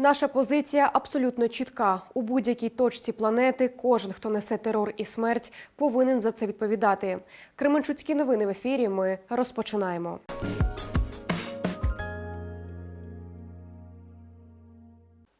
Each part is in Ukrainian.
Наша позиція абсолютно чітка. У будь-якій точці планети кожен, хто несе терор і смерть, повинен за це відповідати. Кременчуцькі новини в ефірі. Ми розпочинаємо.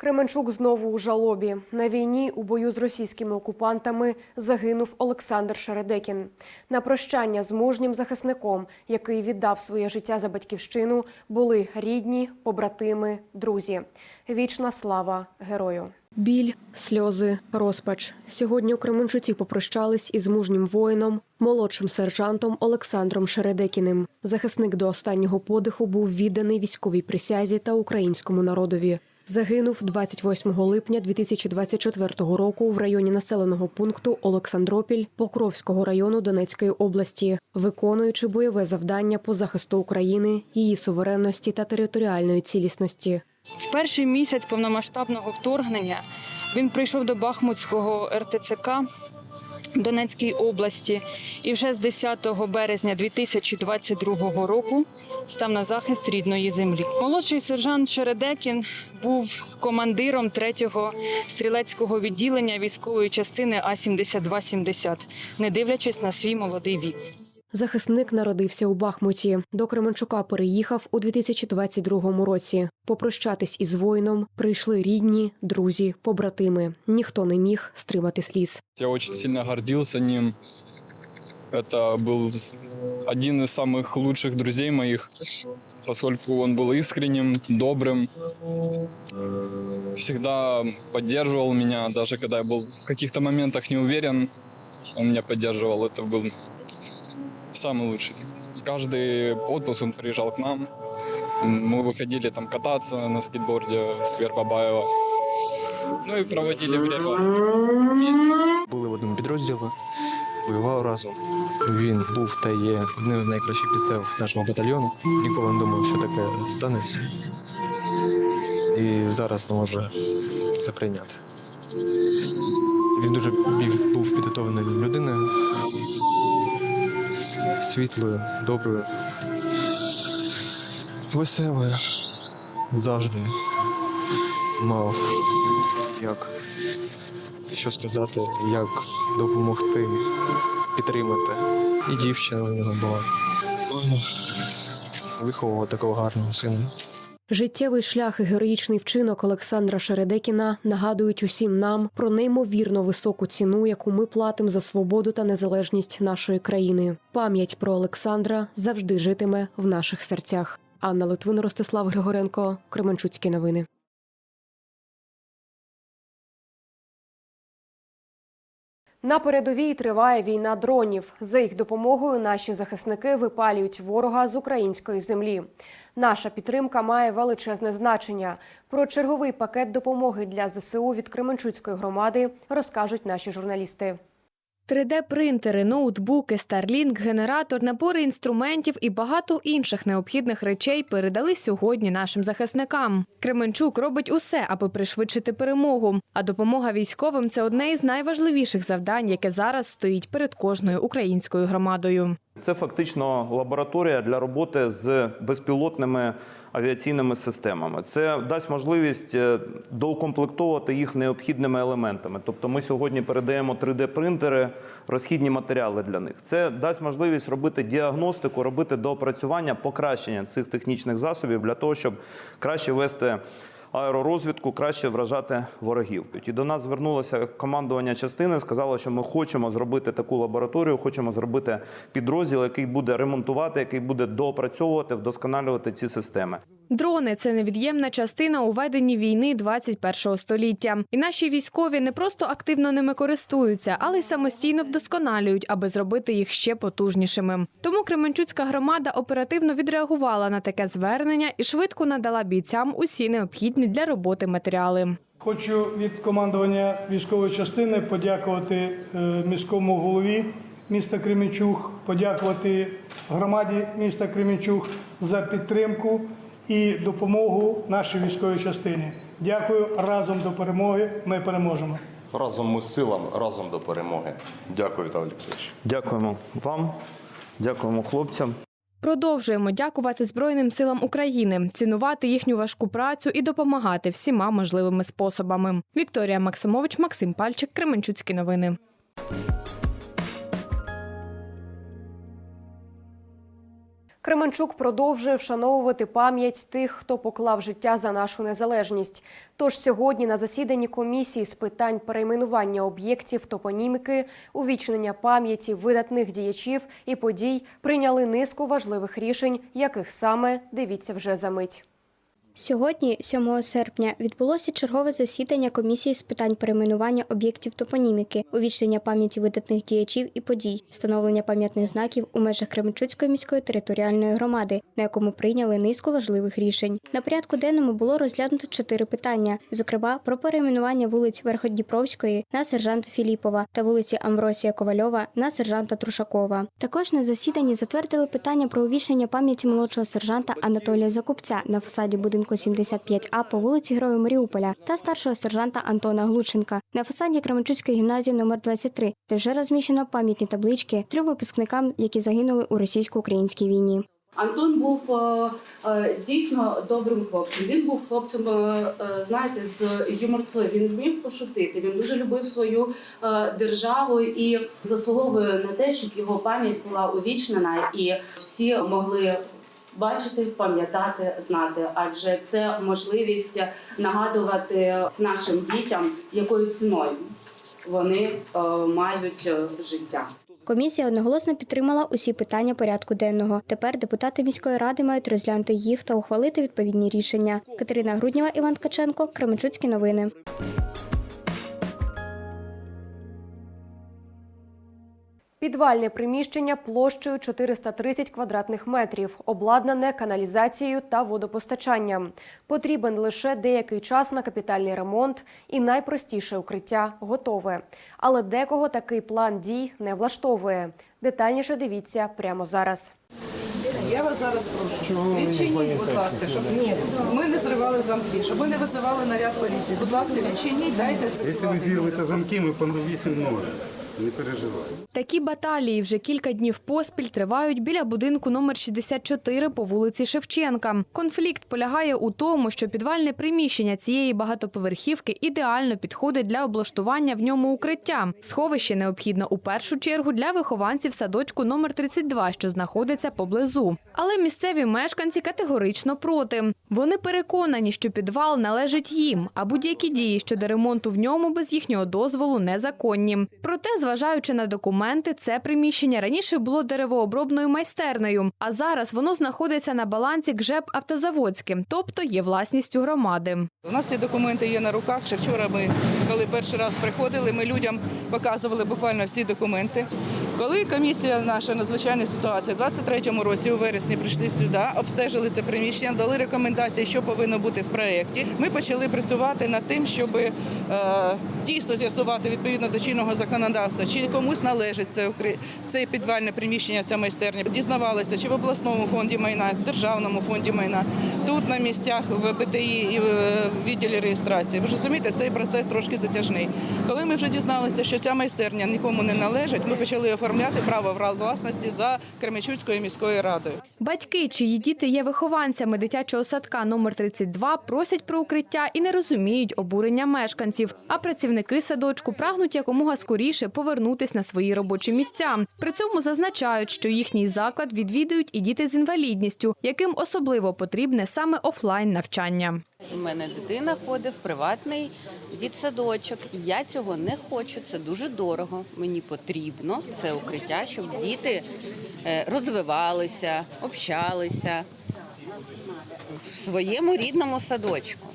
Кременчук знову у жалобі. На війні у бою з російськими окупантами загинув Олександр Шередекін. На прощання з мужнім захисником, який віддав своє життя за батьківщину, були рідні, побратими, друзі. Вічна слава герою. Біль, сльози, розпач. Сьогодні у Кременчуці попрощались із мужнім воїном, молодшим сержантом Олександром Шередекіним. Захисник до останнього подиху був відданий військовій присязі та українському народові. Загинув 28 липня 2024 року в районі населеного пункту Олександропіль Покровського району Донецької області, виконуючи бойове завдання по захисту України, її суверенності та територіальної цілісності. В перший місяць повномасштабного вторгнення він прийшов до Бахмутського РТЦК Донецькій області і вже з 10 березня 2022 року став на захист рідної землі. Молодший сержант Шередекін був командиром 3-го стрілецького відділення військової частини А-7270, не дивлячись на свій молодий вік. Захисник народився у Бахмуті. До Кременчука переїхав у 2022 році. Попрощатись із воїном прийшли рідні, друзі, побратими. Ніхто не міг стримати сліз. Я очень сильно гордился ним. Это был с- один из самых лучших друзей моих, поскольку он был искренним, добрым, всегда поддерживал меня, даже когда я был в каких-то моментах не уверен, он меня поддерживал. Это был самый лучший. Каждый отпуск он приезжал к нам. Мы выходили там кататься на скейтборде в сквер Бабаева. Ну и проводили время вместе. були в одному підрозділі, воював разом. Він був та є одним з найкращих бійців нашого батальйону. Ніколи не думав, що таке станеться. І зараз не може це прийняти. Він дуже бів- був підготовленою людиною, світлою, доброю, веселою, завжди мав як що сказати, як допомогти, підтримати. І дівчина нього була. Виховувала такого гарного сина. Життєвий шлях і героїчний вчинок Олександра Шередекіна нагадують усім нам про неймовірно високу ціну, яку ми платимо за свободу та незалежність нашої країни. Пам'ять про Олександра завжди житиме в наших серцях. Анна Литвин, Ростислав Григоренко, Кременчуцькі новини. На передовій триває війна дронів. За їх допомогою наші захисники випалюють ворога з української землі. Наша підтримка має величезне значення. Про черговий пакет допомоги для ЗСУ від Кременчуцької громади розкажуть наші журналісти. 3D-принтери, ноутбуки, Starlink, генератор, набори інструментів і багато інших необхідних речей передали сьогодні нашим захисникам. Кременчук робить усе, аби пришвидшити перемогу. А допомога військовим це одне із найважливіших завдань, яке зараз стоїть перед кожною українською громадою. Це фактично лабораторія для роботи з безпілотними авіаційними системами. Це дасть можливість е, доукомплектовувати їх необхідними елементами. Тобто, ми сьогодні передаємо 3D-принтери, розхідні матеріали для них. Це дасть можливість робити діагностику, робити доопрацювання, покращення цих технічних засобів для того, щоб краще вести аеророзвідку, краще вражати ворогів. І до нас звернулося командування частини, сказало, що ми хочемо зробити таку лабораторію, хочемо зробити підрозділ, який буде ремонтувати, який буде допрацьовувати, вдосконалювати ці системи. Дрони це невід'ємна частина у веденні війни 21-го століття. І наші військові не просто активно ними користуються, але й самостійно вдосконалюють, аби зробити їх ще потужнішими. Тому Кременчуцька громада оперативно відреагувала на таке звернення і швидко надала бійцям усі необхідні для роботи матеріали. Хочу від командування військової частини подякувати е, міському голові міста Кременчуг, подякувати громаді міста Кременчуг за підтримку і допомогу нашій військовій частині. Дякую разом до перемоги. Ми переможемо. Разом ми силам, разом до перемоги. Дякую, Віталій Олексійович. Дякуємо вам, дякуємо хлопцям. Продовжуємо дякувати Збройним силам України, цінувати їхню важку працю і допомагати всіма можливими способами. Вікторія Максимович, Максим Пальчик, Кременчуцькі новини. Кременчук продовжує вшановувати пам'ять тих, хто поклав життя за нашу незалежність. Тож сьогодні на засіданні комісії з питань перейменування об'єктів топоніміки, увічнення пам'яті видатних діячів і подій прийняли низку важливих рішень, яких саме дивіться вже за мить. Сьогодні, 7 серпня, відбулося чергове засідання комісії з питань перейменування об'єктів топоніміки, увічнення пам'яті видатних діячів і подій, встановлення пам'ятних знаків у межах Кременчуцької міської територіальної громади, на якому прийняли низку важливих рішень. На порядку денному було розглянуто чотири питання, зокрема про перейменування вулиць Верходніпровської на сержанта Філіпова та вулиці Амвросія Ковальова на сержанта Трушакова. Також на засіданні затвердили питання про увічнення пам'яті молодшого сержанта Анатолія Закупця на фасаді будинку 75А по вулиці Героїв Маріуполя та старшого сержанта Антона Глученка на фасаді Кременчуцької гімназії номер 23, де вже розміщено пам'ятні таблички трьом випускникам, які загинули у російсько-українській війні. Антон був е, е, дійсно добрим хлопцем. Він був хлопцем, е, знаєте, з юморцою. Він вмів пошутити. Він дуже любив свою державу і заслуговує на те, щоб його пам'ять була увічнена, і всі могли бачити, пам'ятати, знати. Адже це можливість нагадувати нашим дітям, якою ціною вони е, мають е, життя. Комісія одноголосно підтримала усі питання порядку денного. Тепер депутати міської ради мають розглянути їх та ухвалити відповідні рішення. Катерина Груднєва, Іван Ткаченко, Кременчуцькі новини. Підвальне приміщення площею 430 квадратних метрів, обладнане каналізацією та водопостачанням. Потрібен лише деякий час на капітальний ремонт і найпростіше укриття готове. Але декого такий план дій не влаштовує. Детальніше дивіться прямо зараз. Я вас зараз прошу. Відчиніть, будь ласка, щоб ми не зривали замки, щоб ми не визивали наряд поліції. Будь ласка, відчиніть, дайте Если вы працювати. сделаете замки, мы повесим ноги. Не переживай. Такі баталії вже кілька днів поспіль тривають біля будинку номер 64 по вулиці Шевченка. Конфлікт полягає у тому, що підвальне приміщення цієї багатоповерхівки ідеально підходить для облаштування в ньому укриття. Сховище необхідно у першу чергу для вихованців садочку номер 32, що знаходиться поблизу. Але місцеві мешканці категорично проти. Вони переконані, що підвал належить їм, а будь-які дії щодо ремонту в ньому без їхнього дозволу незаконні. Проте, зважаючи на документи, це приміщення раніше було деревообробною майстернею, а зараз воно знаходиться на балансі ГЖЕП Автозаводським, тобто є власністю громади. У нас ці документи є на руках. Ще вчора ми, коли перший раз приходили, ми людям показували буквально всі документи. Коли комісія наша надзвичайна ситуація в 23-му році у вересні прийшли сюди, обстежили це приміщення, дали рекомендації, що повинно бути в проєкті. Ми почали працювати над тим, щоб е, дійсно з'ясувати відповідно до чинного законодавства, чи комусь належить це це підвальне приміщення, ця майстерня. Дізнавалися, чи в обласному фонді майна, в державному фонді майна, тут на місцях в БТІ і в відділі реєстрації. Ви ж розумієте, цей процес трошки затяжний. Коли ми вже дізналися, що ця майстерня нікому не належить, ми почали оформляти право власності за Кременчуцькою міською радою. Батьки, чиї діти є вихованцями дитячого садка номер 32, просять про укриття і не розуміють обурення мешканців. А працівники садочку прагнуть якомога скоріше повернутись на свої робочі місця. При цьому зазначають, що їхній заклад відвідують і діти з інвалідністю, яким особливо потрібне саме офлайн навчання. У мене дитина ходить в приватний дітсадочок. Я цього не хочу. Це дуже дорого. Мені потрібно це укриття, щоб діти е, розвивалися, общалися в своєму рідному садочку.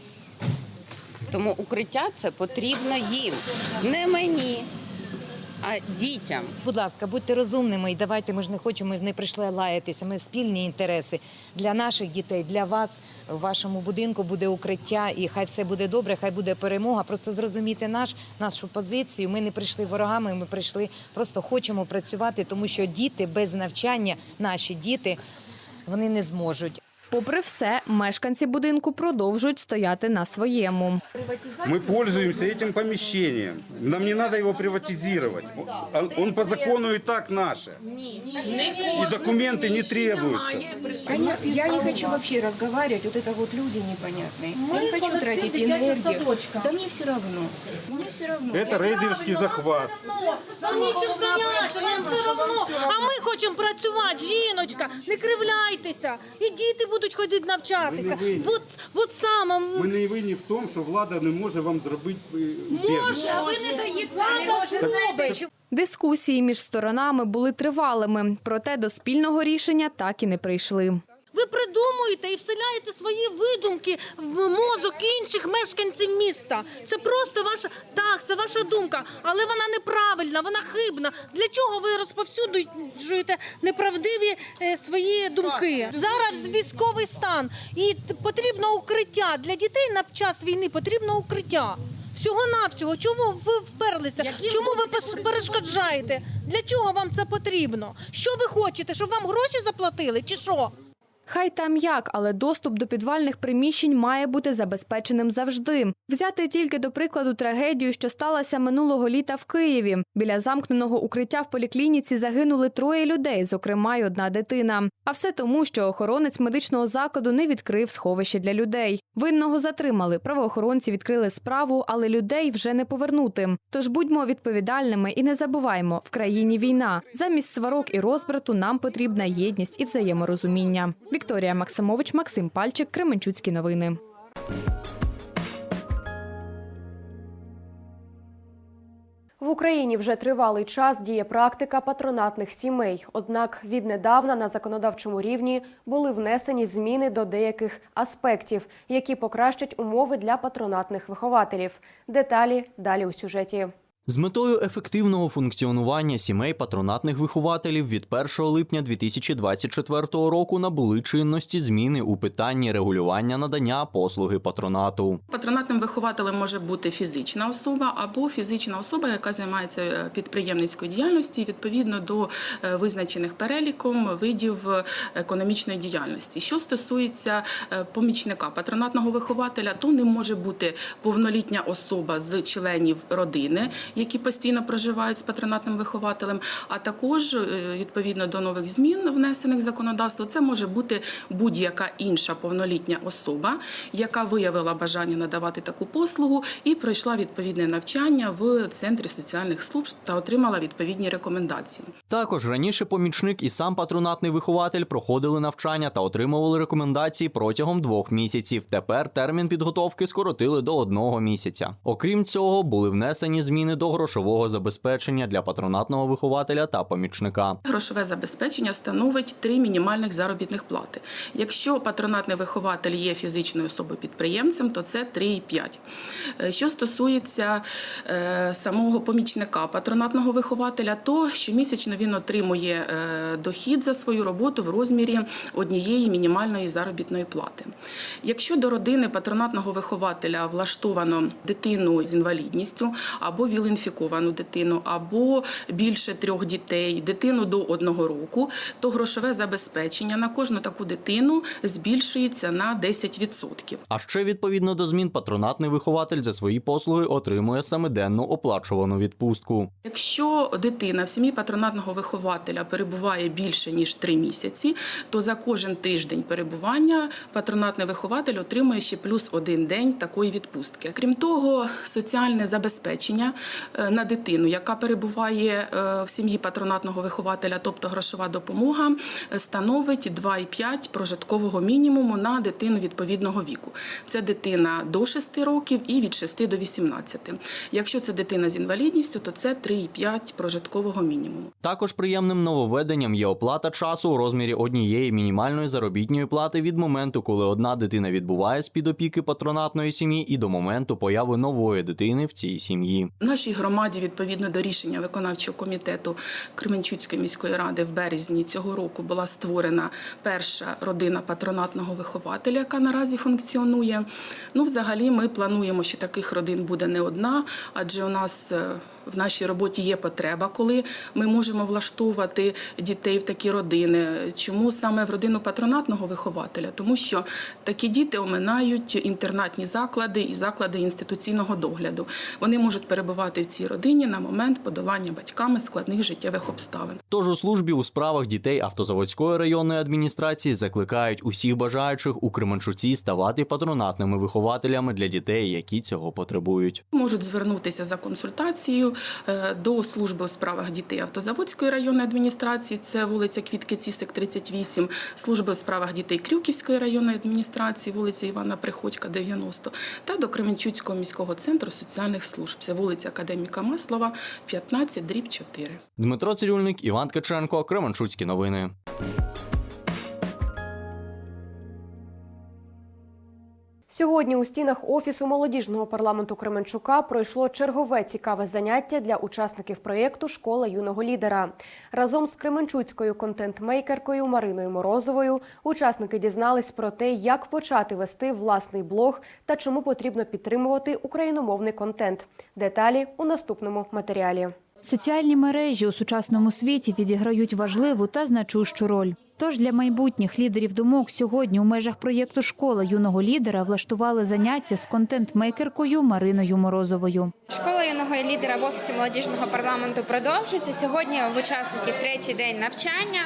Тому укриття це потрібно їм, не мені, а дітям. Будь ласка, будьте розумними і давайте. Ми ж не хочемо, ми не прийшли лаятися. Ми спільні інтереси для наших дітей, для вас в вашому будинку буде укриття, і хай все буде добре, хай буде перемога. Просто зрозуміти наш нашу позицію. Ми не прийшли ворогами. Ми прийшли, просто хочемо працювати, тому що діти без навчання, наші діти, вони не зможуть. Попри все, мешканці будинку продовжують стояти на своєму. Мы пользуемся этим помещением. Нам не надо его приватизировать. Он, он по закону и так наше. И документы не требуются. Я не хочу вообще разговаривать, вот это вот люди непонятные. Я не хочу тратить энергию. Да мне все равно. Мне все равно. Это рейдерский захват. Нам нічим зайнятися, нам все равно. А ми хочемо працювати, жіночка, не кривляйтеся. І діти будуть ходити навчатися. Ви не винні. От, от саме. Ми не винні в тому, що влада не може вам зробити е, убіжище. А ви не даєте, не може зробити. Дискусії між сторонами були тривалими, проте до спільного рішення так і не прийшли. Ви придумуєте і вселяєте свої видумки в мозок інших мешканців міста. Це просто ваша так, це ваша думка, але вона неправильна, вона хибна. Для чого ви розповсюджуєте неправдиві е, свої думки? Зараз військовий стан і потрібно укриття для дітей на час війни. Потрібно укриття. Всього навсього, чому ви вперлися? Чому ви перешкоджаєте? Для чого вам це потрібно? Що ви хочете? Щоб вам гроші заплатили, чи що? Хай там як, але доступ до підвальних приміщень має бути забезпеченим завжди. Взяти тільки до прикладу трагедію, що сталася минулого літа в Києві. Біля замкненого укриття в поліклініці загинули троє людей, зокрема й одна дитина. А все тому, що охоронець медичного закладу не відкрив сховище для людей. Винного затримали. Правоохоронці відкрили справу, але людей вже не повернути. Тож будьмо відповідальними і не забуваймо, в країні війна. Замість сварок і розбрату нам потрібна єдність і взаєморозуміння. Вікторія Максимович, Максим Пальчик, Кременчуцькі новини. В Україні вже тривалий час діє практика патронатних сімей. Однак віднедавна на законодавчому рівні були внесені зміни до деяких аспектів, які покращать умови для патронатних вихователів. Деталі далі у сюжеті. З метою ефективного функціонування сімей патронатних вихователів від 1 липня 2024 року набули чинності зміни у питанні регулювання надання послуги патронату. Патронатним вихователем може бути фізична особа або фізична особа, яка займається е, підприємницькою діяльністю відповідно до е, визначених переліком видів е, економічної діяльності. Що стосується помічника патронатного вихователя, то ним може бути повнолітня особа з членів родини, які постійно проживають з патронатним вихователем, а також е, відповідно до нових змін, внесених в законодавство, це може бути будь-яка інша повнолітня особа, яка виявила бажання надавати таку послугу і пройшла відповідне навчання в центрі соціальних служб та отримала відповідні рекомендації. Також раніше помічник і сам патронатний вихователь проходили навчання та отримували рекомендації протягом двох місяців. Тепер термін підготовки скоротили до одного місяця. Окрім цього, були внесені зміни до грошового забезпечення для патронатного вихователя та помічника. Грошове забезпечення становить три мінімальних заробітних плати. Якщо патронатний вихователь є фізичною особою підприємцем, то це 3,5. Е, Що стосується е, самого помічника патронатного вихователя, то щомісячно він отримує е, дохід за свою роботу в розмірі однієї мінімальної заробітної плати. Якщо до родини патронатного вихователя влаштовано дитину з інвалідністю або вілінфіковану дитину, або більше трьох дітей, дитину до одного року, то грошове забезпечення на кожну таку дитину збільшується на 10%. А ще відповідно до змін патронатний вихователь за свої послуги отримує семиденну оплачувану відпустку. Якщо дитина в сім'ї патронатного вихователя перебуває більше ніж три місяці, то за кожен тиждень перебування патронатний вихователь отримує ще плюс один день такої відпустки. Крім того, соціальне забезпечення на дитину, яка перебуває е, в сім'ї патронатного вихователя, тобто грошова допомога, е, становить 2,5 прожиткового мінімуму на дитину відповідного віку. Це дитина до 6 років і від 6 до 18. Якщо це дитина з інвалідністю, то це 3,5 прожиткового мінімуму. Також приємним нововведенням є оплата часу у розмірі однієї мінімальної заробітної плати від моменту, коли одна дитина відбуває з під опіки патронатної сім'ї, і до моменту появи нової дитини в цій сім'ї. В нашій громаді, відповідно до рішення виконавчого комітету Кременчуцької міської ради, в березні цього року була створена перша родина патронатного вихователя, яка наразі функціонує. Ну, взагалі, ми плануємо, що таких родин буде не одна, адже у нас е, в нашій роботі є потреба, коли ми можемо влаштовувати дітей в такі родини. Чому саме в родину патронатного вихователя? Тому що такі діти оминають інтернатні заклади і заклади інституційного догляду. Вони можуть перебувати в цій родині на момент подолання батьками складних життєвих обставин. Тож у службі у справах дітей Автозаводської районної адміністрації закликають усіх бажаючих у Кременчуці ставати патронатними вихователями для дітей, які цього потребують. Можуть звернутися за консультацією до служби у справах дітей Автозаводської районної адміністрації, це вулиця Квітки Цісик, 38, служби у справах дітей Крюківської районної адміністрації, вулиця Івана Приходька, 90, та до Кременчуцького міського центру соціальних служб. Це вулиця Академіка Маслова, 15, дріб 4. Дмитро Цирюльник, Іван Ткаченко, Кременчуцькі новини. Сьогодні у стінах офісу молодіжного парламенту Кременчука пройшло чергове цікаве заняття для учасників проєкту Школа юного лідера. Разом з Кременчуцькою контент-мейкеркою Мариною Морозовою учасники дізнались про те, як почати вести власний блог та чому потрібно підтримувати україномовний контент. Деталі у наступному матеріалі. Соціальні мережі у сучасному світі відіграють важливу та значущу роль. Тож для майбутніх лідерів думок сьогодні у межах проєкту Школа юного лідера влаштували заняття з контент-мейкеркою Мариною Морозовою. Школа юного лідера в офісі молодіжного парламенту продовжується. Сьогодні в учасників третій день навчання.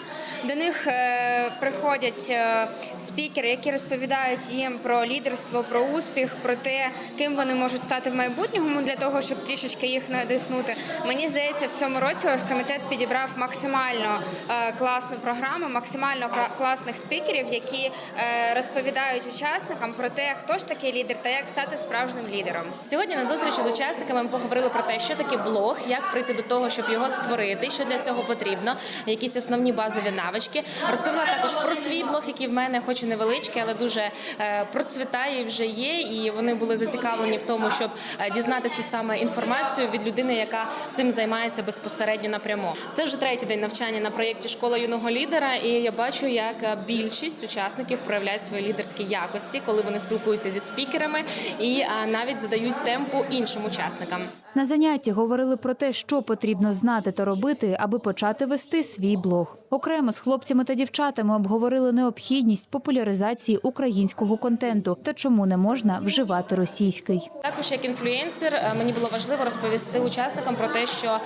До них е, приходять е, спікери, які розповідають їм про лідерство, про успіх, про те, ким вони можуть стати в майбутньому для того, щоб трішечки їх надихнути. Мені здається, в цьому році оргкомітет підібрав максимально е, класну програму, максимально кла- класних спікерів, які е, розповідають учасникам про те, хто ж такий лідер та як стати справжнім лідером. Сьогодні на зустрічі з учасниками ми поговорили про те, що таке блог, як прийти до того, щоб його створити, що для цього потрібно, якісь основні базові навички. Розповіла також про свій блог, який в мене, хоч і невеличкий, але дуже е, процвітає вже є. І вони були зацікавлені в тому, щоб е, дізнатися саме інформацію від людини, яка цим займається безпосередньо напряму. Це вже третій день навчання на проєкті Школа юного лідера, і я бачу, як е, більшість учасників проявляють свої лідерські якості, коли вони спілкуються зі спікерами і е, навіть задають темпу іншим учасникам. На занятті говорили про те, що потрібно знати та робити, аби почати вести свій блог. Окремо з хлопцями та дівчатами обговорили необхідність популяризації українського контенту та чому не можна вживати російський. Також як інфлюєнсер е, мені було важливо розповісти учасникам про те, що е,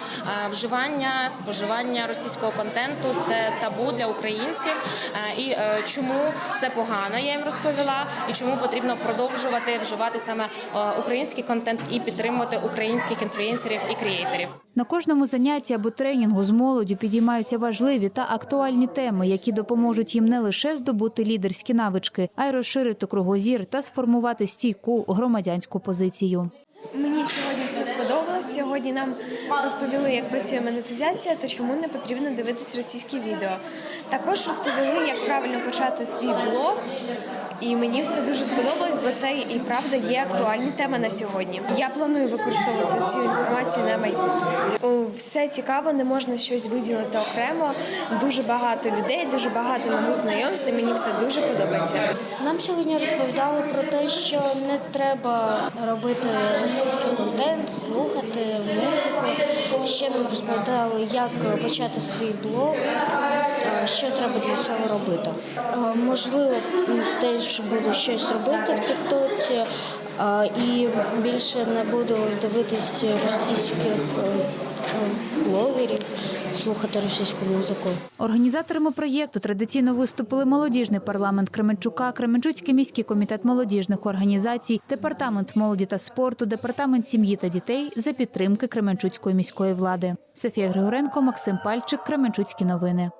вживання, споживання російського контенту це табу для українців, е, і чому це погано. Я їм розповіла, і чому потрібно продовжувати вживати саме український контент і підтримувати українських інфлюенсерів і креаторів. На кожному занятті або тренінгу з молоддю підіймаються важливі та актуальні теми, які допоможуть їм не лише здобути лідерські навички, а й розширити кругозір та сформувати стійку громадянську позицію. Мені сьогодні все сподобалось. Сьогодні нам розповіли, як працює монетизація та чому не потрібно дивитись російські відео. Також розповіли, як правильно почати свій блог. І мені все дуже сподобалось, бо це і правда є актуальні теми на сьогодні. Я планую використовувати цю інформацію на майбутнє. Все цікаво, не можна щось виділити окремо. Дуже багато людей, дуже багато нових знайомств. Мені все дуже подобається. Нам сьогодні розповідали про те, що не треба робити російський контент, слухати музику. Ще нам розповідали, як почати свій блог, е, що треба для цього робити. Е, Можливо, теж буду щось робити в Тіктоці е, і більше не буду дивитись російських блогерів, слухати російську музику. Організаторами проєкту традиційно виступили молодіжний парламент Кременчука, Кременчуцький міський комітет молодіжних організацій, департамент молоді та спорту, департамент сім'ї та дітей за підтримки Кременчуцької міської влади. Софія Григоренко, Максим Пальчик, Кременчуцькі новини.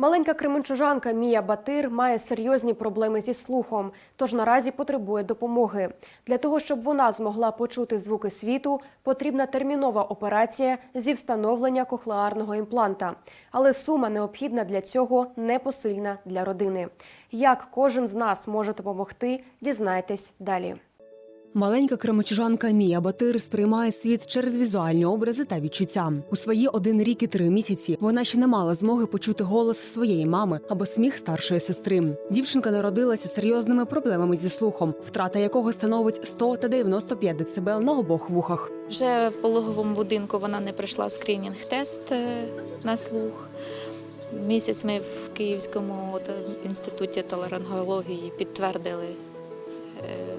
Маленька кременчужанка Мія Батир має серйозні проблеми зі слухом, тож наразі потребує допомоги. Для того, щоб вона змогла почути звуки світу, потрібна термінова операція зі встановлення кохлеарного імпланта. Але сума необхідна для цього непосильна для родини. Як кожен з нас може допомогти, дізнайтесь далі. Маленька кремочужанка Мія Батир сприймає світ через візуальні образи та відчуття. У свої один рік і три місяці вона ще не мала змоги почути голос своєї мами або сміх старшої сестри. Дівчинка народилася серйозними проблемами зі слухом, втрата якого становить 100 та 95 дБ на обох вухах. Вже в пологовому будинку вона не пройшла скринінг-тест е, на слух. Місяць ми в Київському е, інституті толерингології підтвердили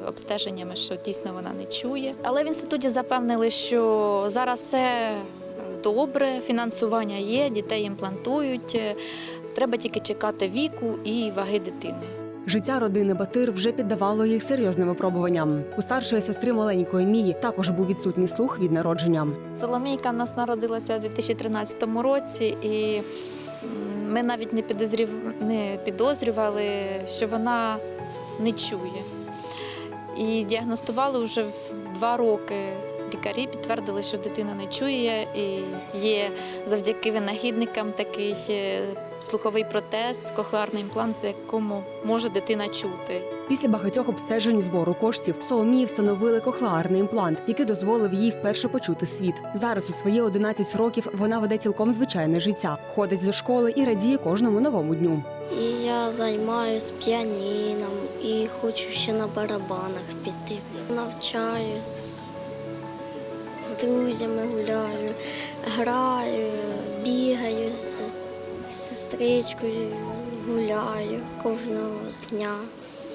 обстеженнями, що дійсно вона не чує. Але в інституті запевнили, що зараз все е, добре, фінансування є, дітей імплантують. е, Треба тільки чекати віку і ваги дитини. Життя родини Батир вже піддавало їх серйозним випробуванням. У старшої сестри маленької Мії також був відсутній слух від народження. Соломійка в нас народилася у 2013 році, і ми навіть не, підозрів... не підозрювали, що вона не чує. І діагностували вже в два роки. Лікарі підтвердили, що дитина не чує, і є завдяки винахідникам такий е, слуховий протез, кохлеарний імплант, в якому може дитина чути. Після багатьох обстежень збору коштів Соломії встановили кохлеарний імплант, який дозволив їй вперше почути світ. Зараз у свої 11 років вона веде цілком звичайне життя, ходить до школи і радіє кожному новому дню. І я займаюся піаніном і хочу ще на барабанах піти. Навчаюсь, з друзями гуляю, граю, бігаю з сестричкою, гуляю кожного дня.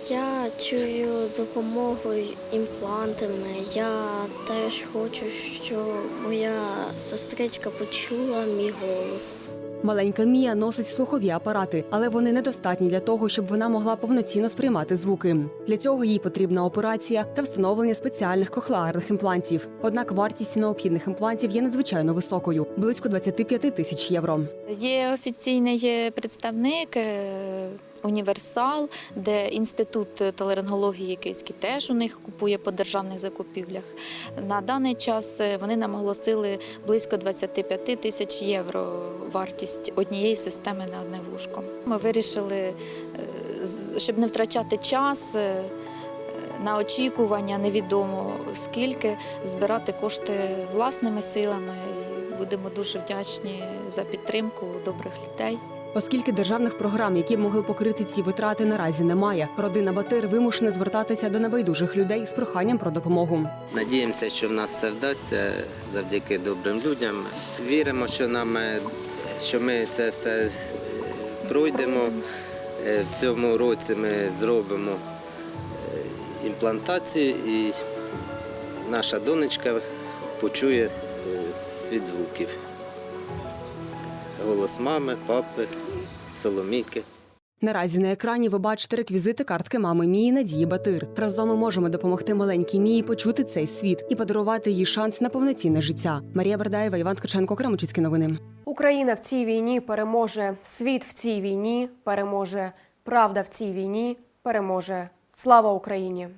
Я чую допомогою імплантами. Я теж хочу, щоб моя сестричка почула мій голос. Маленька Мія носить слухові апарати, але вони недостатні для того, щоб вона могла повноцінно сприймати звуки. Для цього їй потрібна операція та встановлення спеціальних кохлеарних імплантів. Однак вартість необхідних імплантів є надзвичайно високою близько 25 тисяч євро. Є офіційний представник е, універсал, де інститут толерингології Київський теж у них купує по державних закупівлях. На даний час е, вони нам оголосили близько 25 тисяч євро вартість однієї системи на одне вушко. Ми вирішили, е, щоб не втрачати час. е, На очікування невідомо скільки збирати кошти власними силами. Будемо дуже вдячні за підтримку добрих людей. Оскільки державних програм, які могли покрити ці витрати, наразі немає. Родина Батир вимушена звертатися до небайдужих людей з проханням про допомогу. Надіємося, що в нас все вдасться завдяки добрим людям. Віримо, що нам е, що ми це все е, пройдемо. Е, В цьому році ми зробимо імплантацію і наша донечка почує світ звуків. Голос мами, папи, соломійки. Наразі на екрані ви бачите реквізити картки мами Мії Надії Батир. Разом ми можемо допомогти маленькій Мії почути цей світ і подарувати їй шанс на повноцінне життя. Марія Бердаєва, Іван Ткаченко, Кремочицькі новини. Україна в цій війні переможе. Світ в цій війні переможе. Правда в цій війні переможе. Слава Україні!